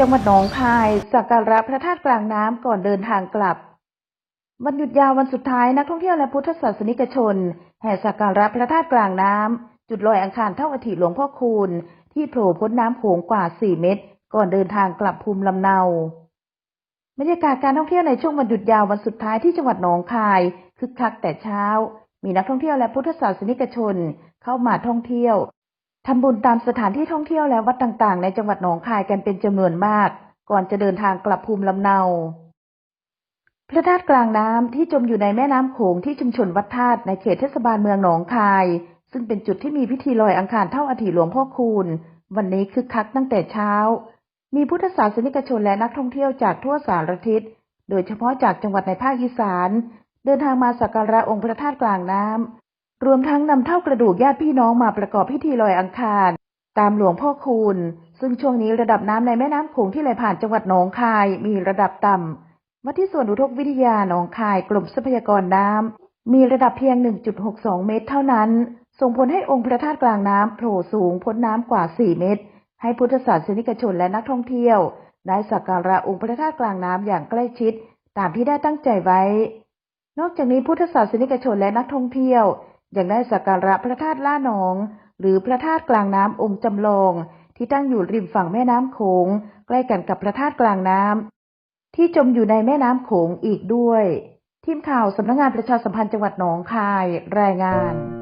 จังหวัดหนองคายสักการะพระธาตุกลางน้ำก่อนเดินทางกลับ วันหยุดยาววันสุดท้ายนักท่องเที่ยวและพุทธศาสนิกชน แห่สักการะพระธาตุกลางน้ำจุดลอยอังคารเท่าอาถิหลวงพ่อคูณ ที่โผล่พ้นน้ำโขงกว่า 4 เมตร ก่อนเดินทางกลับภูมิลำเนาบรรยากาศการท่องเที่ยวในช่วงวันหยุดยาววันสุดท้ายที่จังหวัดหนองคายคึกคักแต่เช้า มีนักท่องเที่ยวและพุทธศาสนิกชน เข้ามาท่องเที่ยว ทำบุญตามสถานที่ท่องเที่ยวและวัดต่างๆ ในจังหวัดหนองคายกันเป็นจำนวนมาก ก่อนจะเดินทางกลับภูมิลำเนา พระธาตุกลางน้ำที่จมอยู่ในแม่น้ำโขงที่ชุมชนวัดธาตุในเขตเทศบาลเมืองหนองคาย ซึ่งเป็นจุดที่มีพิธีลอยอังคารเท่าอาถิหลวงพ่อคูณ วันนี้คึกคักตั้งแต่เช้า มีพุทธศาสนิกชนและนักท่องเที่ยวจากทั่วสารทิศ โดยเฉพาะจากจังหวัดในภาคอีสาน เดินทางมาสักการะองค์พระธาตุกลางน้ำ รวมทั้งนำเท่ากระดูกญาติพี่น้องมาประกอบพิธีลอยอังคาร ตามหลวงพ่อคูณ ซึ่งช่วงนี้ระดับน้ำในแม่น้ำโขงที่ไหลผ่านจังหวัดหนองคายมีระดับต่ำวัดที่สวนอุทกวิทยาหนองคายกรมทรัพยากรน้ำมีระดับเพียง 1.62 เมตรเท่านั้น ส่งผลให้องค์พระธาตุกลางน้ำโผล่สูงพ้นน้ำกว่า 4 เมตร ให้พุทธศาสนิกชนและนักท่องเที่ยวได้สักการะองค์พระธาตุกลางน้ำอย่างใกล้ชิด ตามที่ได้ตั้งใจไว้ นอกจากนี้พุทธศาสนิกชนและนักท่องเที่ยว ยังได้สักการะพระธาตุล่านอง หรือพระธาตุกลางน้ำองค์จำลอง ที่ตั้งอยู่ริมฝั่งแม่น้ำโขงใกล้กันกับพระธาตุกลางน้ำที่จมอยู่ในแม่น้ำโขงอีกด้วย ทีมข่าวสำนักงานประชาสัมพันธ์จังหวัดหนองคายรายงาน